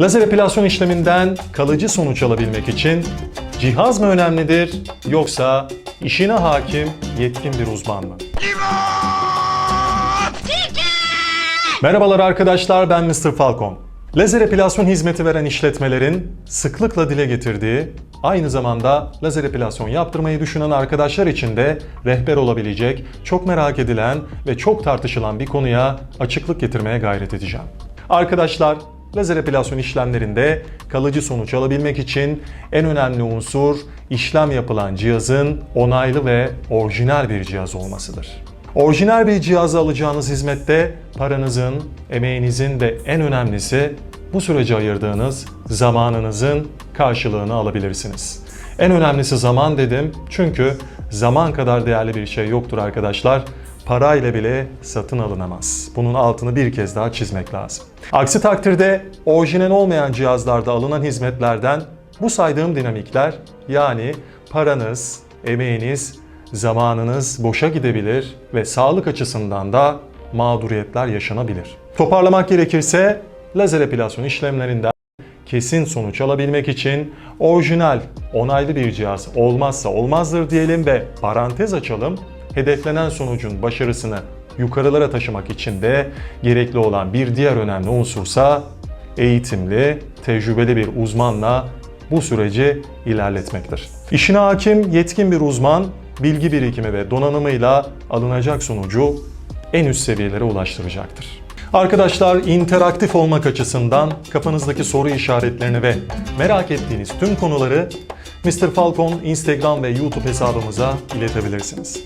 Lazer epilasyon işleminden kalıcı sonuç alabilmek için cihaz mı önemlidir yoksa işine hakim yetkin bir uzman mı? Merhabalar arkadaşlar ben Mr. Falcon. Lazer epilasyon hizmeti veren işletmelerin sıklıkla dile getirdiği, aynı zamanda lazer epilasyon yaptırmayı düşünen arkadaşlar için de rehber olabilecek, çok merak edilen ve çok tartışılan bir konuya açıklık getirmeye gayret edeceğim. Arkadaşlar, lazer epilasyon işlemlerinde kalıcı sonuç alabilmek için en önemli unsur işlem yapılan cihazın onaylı ve orijinal bir cihaz olmasıdır. Orijinal bir cihazı alacağınız hizmette paranızın, emeğinizin ve en önemlisi bu sürece ayırdığınız zamanınızın karşılığını alabilirsiniz. En önemlisi zaman dedim çünkü zaman kadar değerli bir şey yoktur arkadaşlar. Parayla bile satın alınamaz. Bunun altını bir kez daha çizmek lazım. Aksi takdirde orijinal olmayan cihazlarda alınan hizmetlerden bu saydığım dinamikler yani paranız, emeğiniz, zamanınız boşa gidebilir ve sağlık açısından da mağduriyetler yaşanabilir. Toparlamak gerekirse lazer epilasyon işlemlerinden kesin sonuç alabilmek için orijinal, onaylı bir cihaz olmazsa olmazdır diyelim ve parantez açalım. Hedeflenen sonucun başarısını yukarılara taşımak için de gerekli olan bir diğer önemli unsursa eğitimli, tecrübeli bir uzmanla bu süreci ilerletmektir. İşine hakim, yetkin bir uzman, bilgi birikimi ve donanımıyla alınacak sonucu en üst seviyelere ulaştıracaktır. Arkadaşlar interaktif olmak açısından kafanızdaki soru işaretlerini ve merak ettiğiniz tüm konuları Mr. Falcon Instagram ve YouTube hesabımıza iletebilirsiniz.